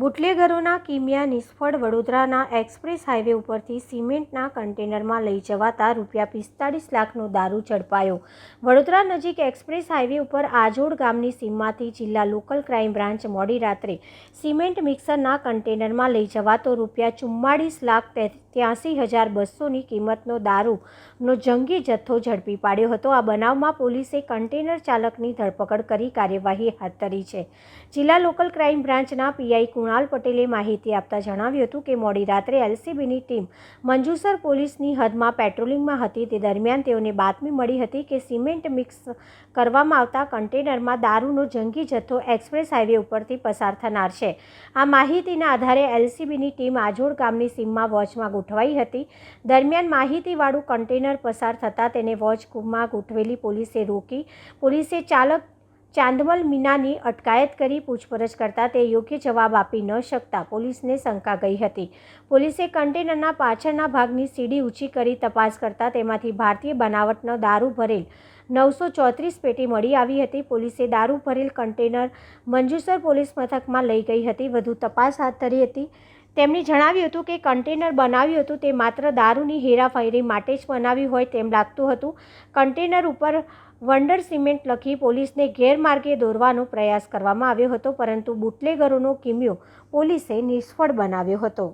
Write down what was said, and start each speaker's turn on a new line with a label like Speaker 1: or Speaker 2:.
Speaker 1: બુટલેગરોના Kimia નિષ્ફળ વડોદરાના express highway ઉપરથી સિમેન્ટના કન્ટેનરમાં લઈ જવાતા રૂપિયા પિસ્તાળીસ લાખનો દારૂ ઝડપાયો. વડોદરા નજીક એક્સપ્રેસ હાઈવે ઉપર આજોડ ગામની સીમમાંથી જિલ્લા લોકલ ક્રાઇમ બ્રાન્ચ મોડી રાત્રે સિમેન્ટ મિક્સરના કન્ટેનરમાં લઈ જવાતો રૂપિયા ચુમ્માળીસ લાખ ત્યાંસી હજાર બસોની કિંમતનો દારૂનો જંગી જથ્થો ઝડપી પાડ્યો હતો. આ બનાવમાં પોલીસે કન્ટેનર ચાલકની ધરપકડ કરી કાર્યવાહી હાથ ધરી છે. જિલ્લા લોકલ ક્રાઇમ બ્રાન્ચના પીઆઈ કુણાલ પટેલે માહિતી આપતા જણાવ્યું હતું કે મોડી રાત્રે એલસીબીની ટીમ મંજુસર પોલીસની હદમાં પેટ્રોલિંગમાં હતી. તે દરમિયાન તેઓને બાતમી મળી હતી કે સિમેન્ટ મિક્સ કરવામાં આવતા કન્ટેનરમાં દારૂનો જંગી જથ્થો એક્સપ્રેસ હાઈવે ઉપરથી પસાર થનાર છે. આ માહિતીના આધારે એલસીબીની ટીમ આજોડ ગામની સીમમાં વોચમાં ગોઠવાઈ હતી. દરમિયાન માહિતીવાળું કન્ટેનર પસાર થતાં તેને વોચમાં ગોઠવેલી પોલીસે રોકી. પોલીસે ચાલક ચાંદમલ મીનાની અટકાયત કરી પૂછપરછ કરતા તે યોગ્ય જવાબ આપી ન શકતા પોલીસને શંકા ગઈ હતી. પોલીસે કન્ટેનરના પાછળના ભાગની સીડી ઊંચી કરી તપાસ કરતા તેમાંથી ભારતીય બનાવટનો દારૂ ભરેલ નવસો ચોત્રીસ પેટી મળી આવી હતી. પોલીસે દારૂ ભરેલ કન્ટેનર મંજુસર પોલીસ મથકમાં લઈ ગઈ હતી. વધુ તપાસ હાથ ધરી હતી. તેમણે જણાવ્યું હતું કે કન્ટેનર બનાવ્યું હતું તે માત્ર દારૂની હેરાફેરી માટે જ બનાવ્યું હોય તેમ લાગતું હતું. કન્ટેનર ઉપર વંડર સિમેન્ટ લખી પોલીસને ગેરમાર્ગે દોરવાનો પ્રયાસ કરવામાં આવ્યો હતો, પરંતુ બુટલેગરોનો કિમિયો પોલીસે નિષ્ફળ બનાવ્યો હતો.